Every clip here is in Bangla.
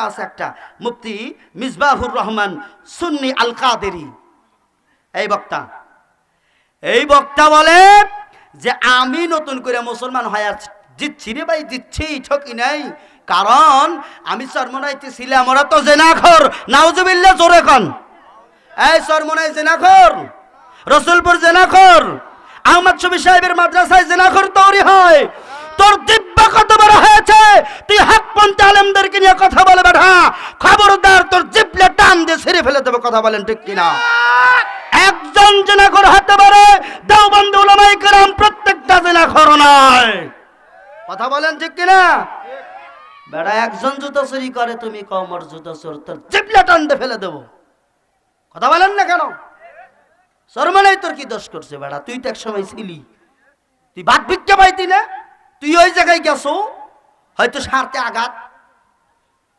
বক্তা আছে একটা। মুফতি মিসবাহুর রহমান, সুন্নি আল কাদেরি এই বক্তা। এই বক্তা বলে যে আমি নতুন করে মুসলমান হয়ে দিচ্ছি রে ভাই, দিচ্ছি, ঠকি নাই। কারণ আমি সরমনাইতে ছিলাম, ওরা তো জেনাখর। নাউজুবিল্লা জোরে কন। এই সরমনাই জেনাখর, রসুলপুর জেনাখর, আহমদ শবি সাহেবের মাদ্রাসায় জেনাখর তৈরি হয়। তোর দিব্য কত বড় হয়েছে? তুই হকপন্থী আলেমদেরকে নিয়ে কথা বলে বেঠা খবরদার তোর জিপলে টান দিয়ে ছেড়ে ফেলে দেবে, কথা বলেন ঠিক কিনা? একজন জেনাখর হতে পারে, দেওবন্দ উলামাই কেরাম প্রত্যেকটা জেনাখর নয়। কথা বলেন ঠিক কিনা? বেড়া, একজন জুতো চুরি করে, তুমি কমর জুতো চোর, তোর জিপলে টান দিয়ে ফেলে দেবো। কথা বলেন না কেন? শর্মানাই তোর কি দোষ করছে বেড়া? তুই তো এক সময় ছিলি। তুই বাদ ভিক্ষা পাইতি না? তুই ওই জায়গায় গেছো? হয়তো সারতে আঘাত।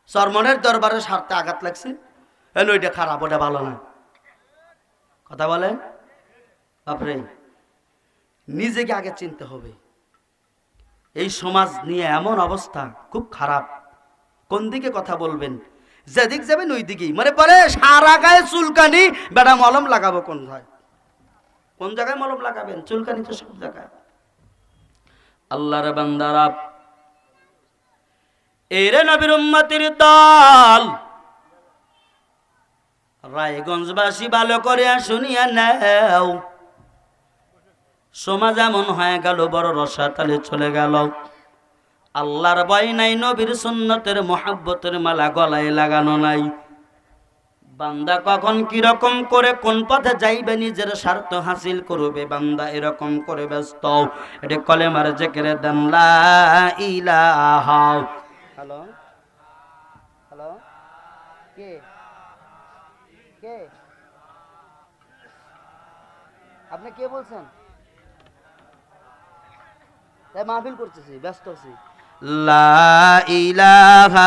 শর্মনের দরবারে সারতে আঘাত লাগছে। এলো ওইটা খারাপ, ওটা ভালো না। কথা বলেন? বাপরে, নিজেকে আগে চিনতে হবে। এই সমাজ নিয়ে এমন অবস্থা, খুব খারাপ। কোন দিকে কথা বলবেন? যেদিক যাবেন, ওই দিকেই। মানে পরে সারা গায়ে চুলকানি। বেটা, মলম লাগাবো কোন হয় কোন জায়গায় মলম লাগাবেন? চুলকানি তো সব জায়গায়। আল্লাহর বান্দারা। এরে নবীর উম্মতির দল। রায়গঞ্জবাসী ভালো করে শুনিয়া নেও। সমাজ এমন হয়ে গেল, বড় রসাতালে চলে গেল। আল্লাহর ভয় নাই, নবীর সুন্নতের মহাব্বতের মালা গলায় লাগানো নাই। বান্দা কখন কীরকম করে কোন পথে যাইবে নিজের স্বার্থ হাসিল করবে বান্দা এরকম করে ব্যস্ত। এটা কলেমার জেকেরে দেন লা ইলাহা হ্যালো? হ্যালো? কে? কে? আপনি কে বলছেন? তাই মাহফিল করতেছি ব্যস্ত আছি। লা ইলাহা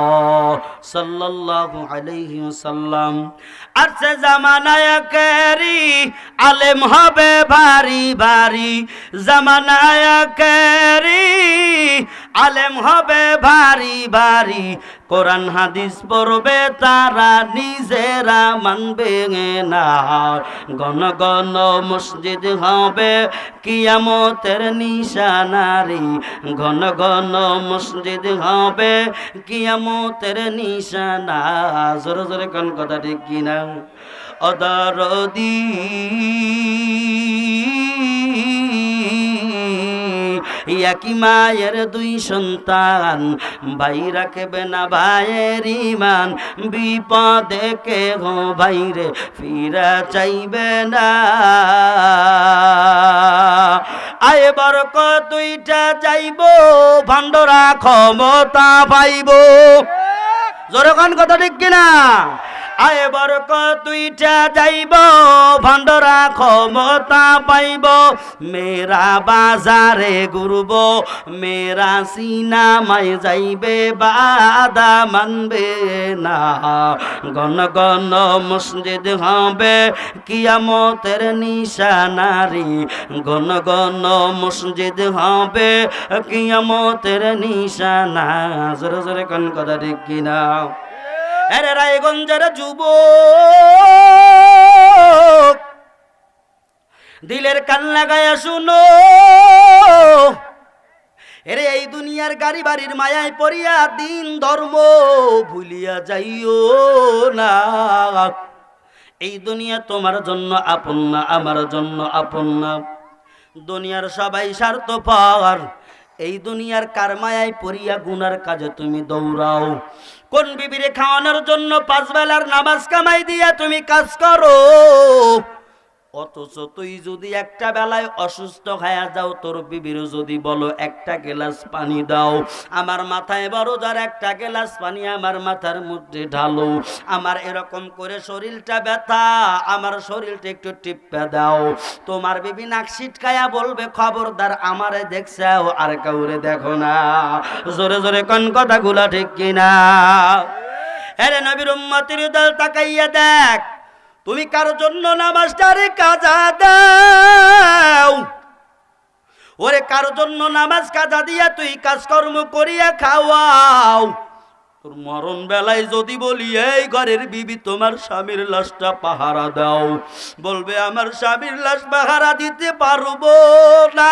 সাল্লাল্লাহু আলাইহি ওয়াসাল্লাম। আছে জামানায় কেরি আলেম হবে ভারী ভারী। জামানায় কেরি আলেম হবে ভারী ভারী। কোরআন হাদিস পড়বে তারা নিজেরা মানবে না গণ গণ মসজিদ হবে কিয়ামতের নিশানারি। ঘন ঘন মসজিদ হবে কিয়ামতের নিশানা। জোরে জোরে কোন কথা ঠিক কিনা? অদরদি একই মায়ের দুই সন্তান। ভাই রাখবে না ভাইয়ের ইমান। বিপদে কে হো ভাইরে ফিরা চাইবে না। আয় বরক, দুইটা যাইব। ভান্ডরা ক্ষমতা পাইব। জোরকান কথা ঠিক কিনা? আয় বরক দুইটা যাইব ভান্ডরা ক্ষমতা পাইব। মেরা বাজারে ঘুরব মেরা সিনামায় যাইবে বাদা মানবে না। গণ গণ মসজিদ হবে, কিয়ামতের নিশানারি। গণ গণ মসজিদ হবে, কিয়ামতের নিশানা। জোরে জোরে কোন কথা কিনা? আরে রায়গঞ্জের যুব দিলের কান লাগায়া শুনো। এরে এই দুনিয়ার গাড়ি বাড়ির মায়ায় পড়িয়া দিন ধর্ম ভুলিয়া যাইও না। এই দুনিয়া তোমার জন্য আপন না, আমার জন্য আপন না। দুনিয়ার সবাই স্বার্থ স্বার্থপর। এই দুনিয়ার কারমায়ায় পড়িয়া গুনার কাজে তুমি দৌড়াও। কোন বিবিরে খাওয়ানোর জন্য পাঁচ বেলার নামাজ কামাই দিয়া তুমি কাজ করো? অথচ তুই যদি একটা বেলায় অসুস্থ খায়া যাও, তোর বিবির যদি বলো, একটা গ্লাস পানি দাও। আমার মাথায় বড় যার একটা গ্লাস পানি আমার মাথার মধ্যে ঢালো। আমার এরকম করে শরীরটা ব্যথা, আমার শরীরটা একটু টিপে দাও। তোমার বিবি নাক ছিটকায়া বলবে, খবরদার, আমারে দেখছাও আর কাউরে দেখো না। জোরে জোরে কোন কথাগুলা ঠিক কিনা? আরে নবীর উম্মতির দল তাকাইয়া দেখ। তুমি কারও জন্য নামাজটারে কাজা দাও? ওরে কারোর জন্য নামাজ কাজা দিয়া তুই কাজকর্ম করিয়া খাওয়াও? তোর মরণ বেলায় যদি বলি, এই ঘরের বিবি, তোমার স্বামীর লাশটা পাহারা দাও। বলবে, আমার স্বামীর লাশ পাহারা দিতে পারব না।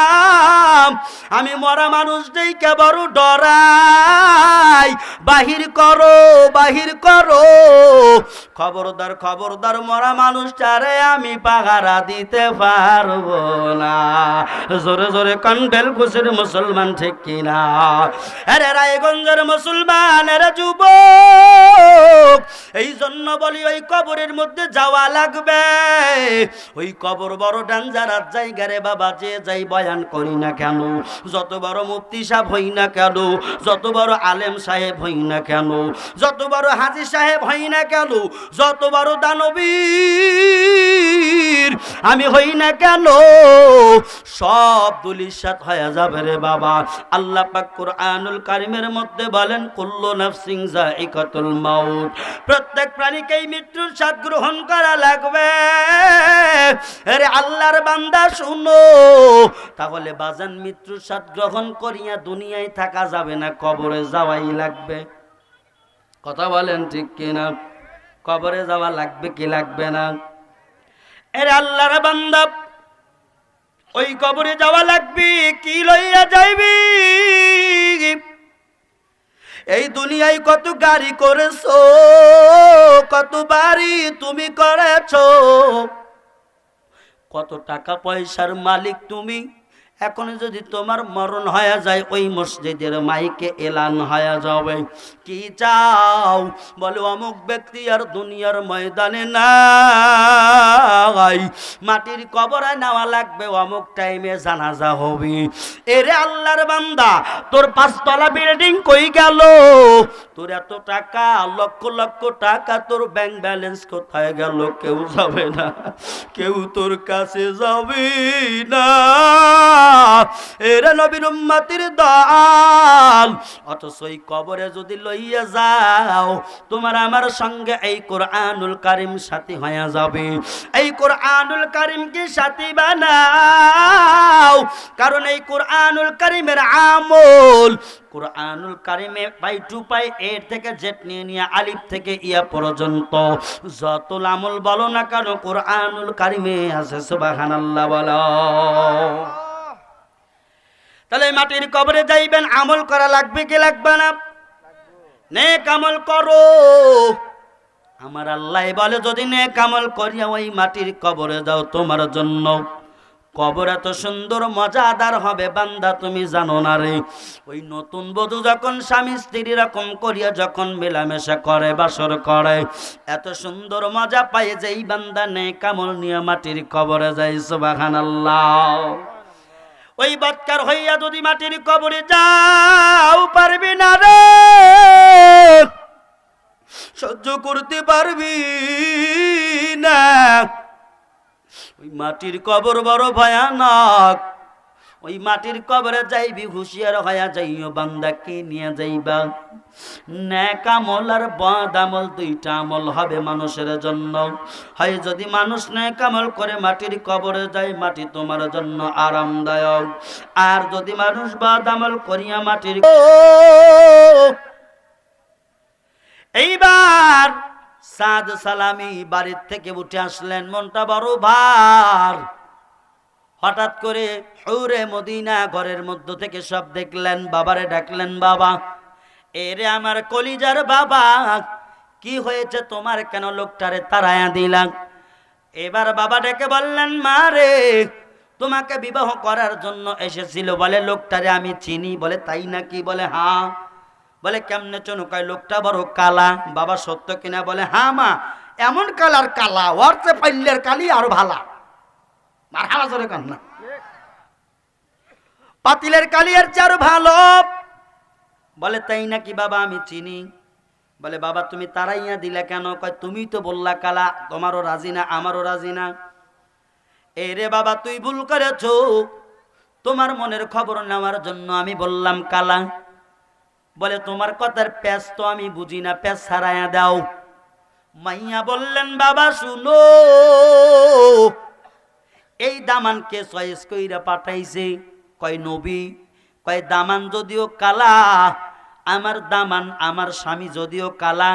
আমি মরা মানুষটাই কেবল ডরাই। বাহির করো বাহির করো। খবরদার খবরদার, মরা মানুষটারে আমি পাহারা দিতে পারব না। জোরে জোরে কন্ডেল খুশির মুসলমান ঠিক কিনা? আরে, রায়গঞ্জের মুসলমান, এরা যুবক এই জন্য বলি ওই কবরের মধ্যে যাওয়া লাগবে। ওই কবর বড় ডাঞ্জারার জায়গা রে বাবা, যে যাই বয়ান করি না কেন, যত বড় মুফতি সাহেব হই না কেন, যত বড় আলেম সাহেব হই না কেন, যত বড় হাজি সাহেব হই না কেন, যত বড় দানবীর আমি হই না কেন? সব দুলিশাত হয়ে যাবে রে বাবা। আল্লাহ পাক কুরআনুল কারিমের মধ্যে বলেন, কুল্লু নাফসিং যায়িকাতুল মাউত। প্রত্যেক প্রাণীকেই মৃত্যুর স্বাদ গ্রহণ করা লাগবে। আরে আল্লাহর বান্দা, শুনো। তাহলে বাজান মৃত্যুর স্বাদ গ্রহণ করিয়া দুনিয়ায় থাকা যাবে না, কবরে যাওয়াই লাগবে। কথা বলেন ঠিক কিনা? কবরে যাওয়া লাগবে কি লাগবে না? এর আল্লাহর বান্দা, ওই কবরে যাওয়া লাগবি, কি লইয়া যাইবি? এই দুনিয়ায় কত গাড়ি করেছ, কত বাড়ি তুমি করেছ, কত টাকা পয়সার মালিক তুমি? এখন যদি তোমার মরণ হয়ে যায়, ওই মসজিদের মাইকে এলান হয়ে যাবে। কি চাও? বলো, অমুক ব্যক্তি আর দুনিয়ার ময়দানে নাই। মাটির কবরে নেওয়া লাগবে, অমুক টাইমে জানাজা হবে। এরে আল্লাহর বান্দা, তোর পাঁচতলা বিল্ডিং কই গেল? তোর এত টাকা, লক্ষ লক্ষ টাকা তোর ব্যাংক ব্যালেন্স কোথায় গেল? কেউ যাবে না, কেউ তোর কাছে যাবে না। এরে নবীর উম্মাতির দাল, অথচ ওই কবরে যদি লইয়া যাও, তোমার আমার সঙ্গে এই কোরআনুল কারিম সাথী হয়ে যাবে। এই কোরআনুল কারিমকে সাথী বানাও কারণ এই কোরআনুল কারিমের আমল, কোরআনুল কারিমে পাই টু পাই এর থেকে জেট নিয়ে নিয়ে আলিফ থেকে ইয়া পর্যন্ত। যত আমল বলো না কেন, কোরআনুল কারিমে আছে, সুবহানাল্লাহ বলো। তাহলে মাটির কবরে যাইবেন, আমল করা লাগবে কি লাগবে না? নেক আমল করো। আমার আল্লাহ বলে, যদি নেক আমল করিয়া ওই মাটির কবরে যাও তোমার জন্য। কবর এত সুন্দর, মজাদার হবে বান্দা, তুমি জানো না রে। ওই নতুন বধূ যখন স্বামী স্ত্রী রকম করিয়া যখন মেলামেশা করে, বাসর করে, এত সুন্দর মজা পায় যে এই বান্দা নে কামল নিয়ে মাটির কবরে যায় সুবাহান ওই বৎকার হইয়া যদি মাটির কবরে যাও, পারবি না রে। সহ্য করতে পারবি না। ওই মাটির কবর বড় ভয়ানক। ওই মাটির কবরে যাইবি, হুঁশিয়ার হইয়া যাইও, বান্দাকে নিয়ে যাইবা। ন্যাক আমল আর বদ আমল দুইটা আমল হবে মানুষের জন্য। হয় যদি মানুষ ন্যাক আমল করে মাটির কবরে যায়, মাটি তোমার জন্য আরামদায়ক। আর যদি মানুষ বদ আমল করিয়া মাটির এইবার সাদ সালামি বাড়ির থেকে উঠে আসলেন। মনটা বড় ভার। হঠাৎ করে হৌরে মদিনা ঘরের মধ্য থেকে সব দেখলেন, বাবারে ডাকলেন, বাবা, এরে আমার কলিজার বাবা, কি হয়েছে তোমার কেন লোকটারে তারায়া দিলাম এবার বাবা ডেকে বললেন, মা রে, তোমাকে বিবাহ করার জন্য এসেছিল বলে লোকটারে আমি চিনি বলে তাই নাকি বলে হ্যাঁ বলে, কেমনে চনুকায় লোকটা বড় কালা। বাবা সত্য কিনা বলে হ্যাঁ মা, এমন কালার কালা ওর চেয়ে পাইলের কালি আরও ভালা। মার না। পাতিলের কালিয়ার চার ভালো। বলে, তাই নাকি বাবা, আমি চিনি। বলে, বাবা, তুমি তারাইয়া দিলে কেন? কয়, তুমি তো বললা কালা, তোমারও রাজি না, আমারও রাজি না। এই রে বাবা, তুই ভুল করেছ। তোমার মনের খবর নেওয়ার জন্য আমি বললাম কালা। বলে, তোমার কথার প্যাস তো আমি বুঝি না প্যাস ছাড়াইয়া দাও। মাইয়া বললেন, বাবা, শুনো, এই দামানকে চয়েস কইরা পাঠাইছে। কয়, নবী, কয়, দামান যদিও কালা, আমার দামান, আমার স্বামী যদিও কালা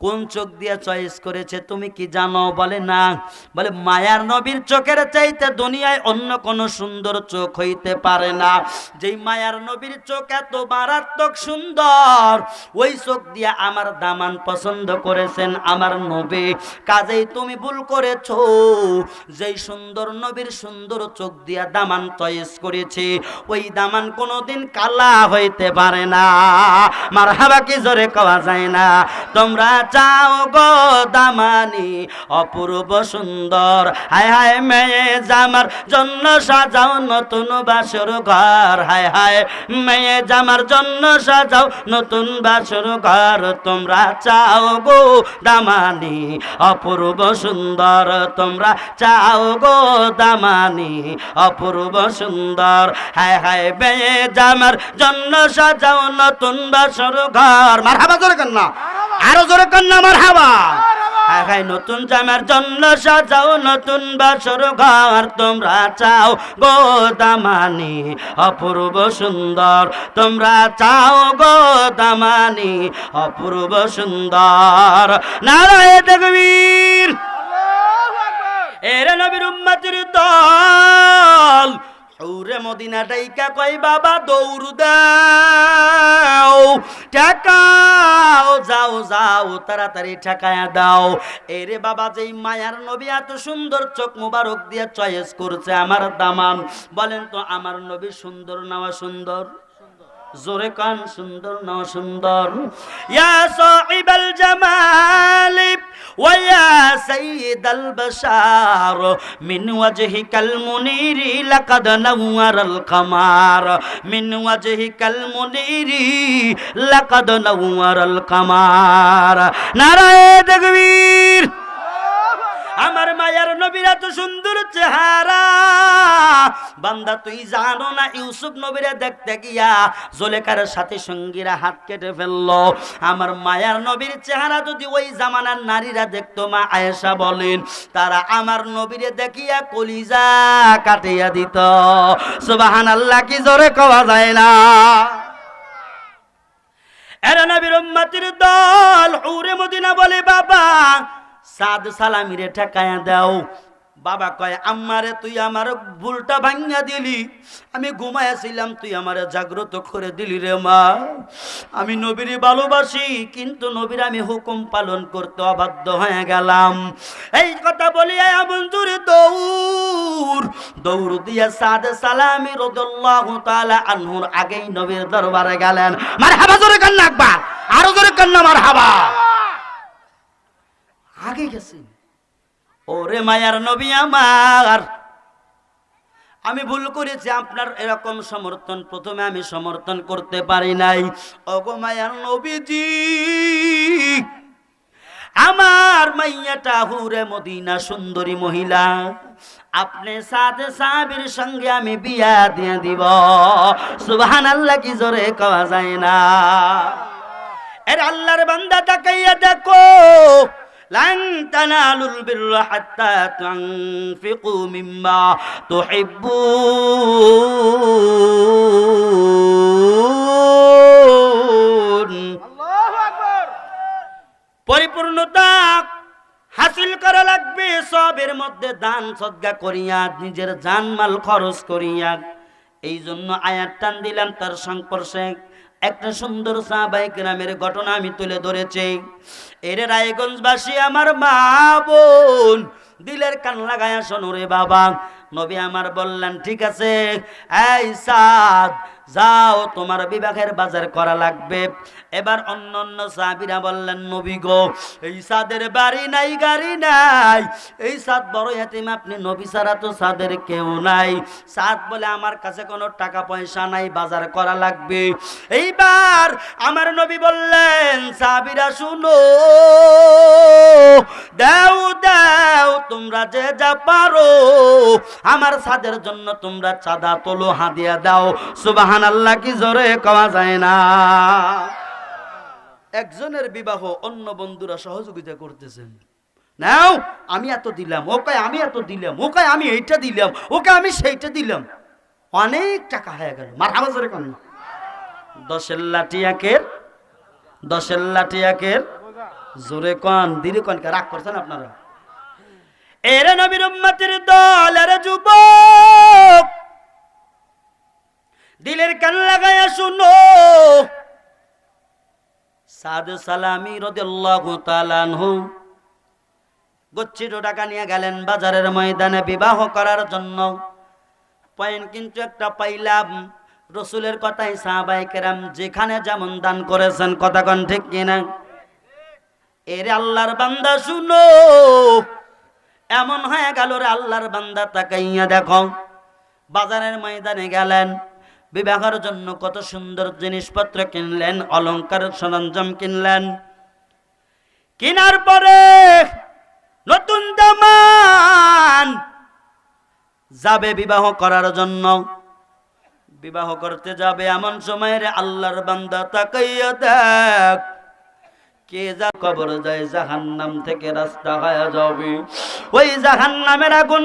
কোন চোখ দিয়ে চয়েস করেছে তুমি কি জানো? বলে না। বলে, মায়ার নবীর চোখের চাইতে দুনিয়ায় অন্য কোনো সুন্দর চোখ হইতে পারে না। যেই মায়ার নবীর চোখ এত মারাত্মক সুন্দর, ওই চোখ দিয়ে আমার দামান পছন্দ করেছেন আমার নবী। কাজেই তুমি ভুল করেছ। যেই সুন্দর নবীর সুন্দর চোখ দিয়া দামান চয়েস করেছে, ওই দামান কোনোদিন কালা হইতে পারে না। মার হাবা কি জোরে কওয়া যায় না। তোমরা চাও গো দামানি, অপূর্ব সুন্দর। হায় হায় মেয়ে জামার জন্য সাজাও নতুন বাসর ঘর। হায় হায় মেয়ে জামার জন্য সাজাও নতুন বাসর ঘর। তোমরা চাও গো দামানি, অপূর্ব সুন্দর। তোমরা চাও গো দামানি, অপূর্ব সুন্দর। হায় হায় মেয়ে জামার জন্য সাজাও নতুন বাসর ঘর। মার হাবা কেন না। আরও জোরে কন্যা আমার হাওয়া। নতুন জামার জন্য সাজাও নতুন বাসর ঘর তোমরা চাও গো দামানি। অপূর্ব সুন্দর তোমরা চাও গো দামানি। অপূর্ব সুন্দর। নারায় দেখবীর এরে নবীর উম্মতির দল। ওরে মদিনা ডাইকা কই বাবা, দৌড় দাও টাকাও যাও যাও, তাড়াতাড়ি ঠেকায়া দাও। এরে বাবা, যেই মায়ার নবী এত সুন্দর চোখ মুবারক দিয়ে চয়েস করছে আমার দামান, বলেন তো আমার নবী সুন্দর নাওয়া সুন্দর? জোরে কান সুন্দর, না সুন্দর? ইয়া সাহিবাল জামাল ওয়া সাইয়্যিদাল বাশার, মিন ওয়াজহিকাল মুনিরি লাকাদ নাওয়ারাল কামার, মিন ওয়াজহিকাল মুনিরি লাকাদ নাওয়ারাল কামার। নারায়ে তাকবীর। আমার মায়ার নবীর এত সুন্দর চেহারা। বান্দা, তুই জানো না, ইউসুফ হাত কেটে ফেলল। আমার মায়ার নবীর চেহারা যদি ওই দেখিয়া কলিজা কাটিয়া দিত। সুবাহান আল্লাহ কি জোরে কওয়া যায় না। এরা নবীর দল বলে, বাবা, সাদ সালামিরে ঠেকায়া দাও। বাবা কয়, আম্মারে, তুই আমার ভুলটা ভাঙ্গা দিলি। আমি ঘুমাইয়াছিলাম, তুই আমারে জাগ্রত করে দিলি রে মা। আমি নবীরে ভালোবাসি, কিন্তু নবীর আমি হুকুম পালন করতে অবাধ্য হয়ে গেলাম। এই কথা বলিয়া এমন জোরে দৌড় দৌড় দিয়া সাদ সালামি রদুল্লাহু তাআলা আনহুর আগেই নবীর দরবারে গেলেন। মার হাবা জোরে কান্না একবার আরও জোরে কান্না মার হাবা আগে গেছেন। ওরে মায়ার নবী আমার। আমি ভুল করেছি, আপনার এরকম সমর্থন, প্রথমে আমি সমর্থন করতে পারি নাই। ওগো মায়ার নবীজি, আমার মাইয়াটা হুরে মদিনা সুন্দরী মহিলা। আপনি সাথে সাবির সঙ্গে আমি বিয়া দিয়ে দিব। সুবহান আল্লাহ কি জোরে কওয়া যায় না। এর আল্লাহর বান্দা তাকাইয়া দেখো। لن تنالوا البر حتى تنفقوا مما تحبون পরিপূর্ণতা হাসিল করা লাগবে সবের মধ্যে দান সদ্গা করিয়া নিজের জানমাল খরচ করিয়া এই জন্য আয়াত টান দিলাম তার সংস্পর্শে একটা সুন্দর সাহাবাই নামের ঘটনা আমি তুলে ধরেছি। এর রায়গঞ্জবাসী, আমার মা বোন, দিলের কান লাগায় শোনো রে বাবা। নবী আমার বললেন, ঠিক আছে, এই সাদ, যাও, তোমার বিবাহের বাজার করা লাগবে। এবার অন্য অন্য সাহাবিরা বললেন, নবী গো, এই সাদের বাড়ি নাই, গাড়ি নাই। এই সাদ বড় এতিম, আপনি নবী ছাড়া তো সাদের কেউ নাই। সাদ বলে, আমার কাছে কোনো টাকা পয়সা নাই, বাজার করা লাগবে। এইবার আমার নবী বললেন, সাহাবিরা, শুনো, দাও দাও তোমরা যে যা পারো, আমার সাদের জন্য তোমরা চাঁদা তোলো, হাদিয়া দাও। সুবাহান আল্লাহ কি জোরে কওয়া যায় না। একজনের বিবাহ অন্য বন্ধুরা সহযোগিতা করতেছেন নাও, আমি এত দিলাম ওকে আমি এত দিলাম ওকে আমি এইটা দিলাম ওকে আমি সেইটা দিলাম। অনেক টাকা হয়ে গেল মার আওয়াজ রে কেন দশের লাঠি একের, দশের লাঠি একের, জোরে কন দিদি কনকে রাগ করছেন আপনারা? এরে নবীর উম্মতের দল, এরে যুবক। দিলের কান লাগায়া শুনো। সাদ সালামি রাদিয়াল্লাহু তাআলা আনহু। গচ্ছিত টাকা নিয়ে গেলেন বাজারের ময়দানে বিবাহ করার জন্য। পয়েন্ট কিন্তু একটা পাইলাম। রসুলের কথাই সাহাবাই কেরাম যেখানে যেমন দান করেছেন, কথা কন ঠিক কিনা? এরে আল্লাহর বান্দা শুনো। এমন হয়ে গেল রে আল্লাহর বান্দা, তাকাইয়া দেখো। বাজারের ময়দানে গেলেন। বিবাহের জন্য কত সুন্দর জিনিসপত্র কিনলেন, অলংকার সরঞ্জাম কিনলেন। কেনার পরে নতুন দামান যাবে বিবাহ করার জন্য। বিবাহ করতে যাবে এমন সময়ের আল্লাহর বান্দা তাকাইয়া দেখ। কে যা কবর যায় জাহান্নাম থেকে রাস্তা হয়ে যাবে। ওই জাহান্নামের আগুন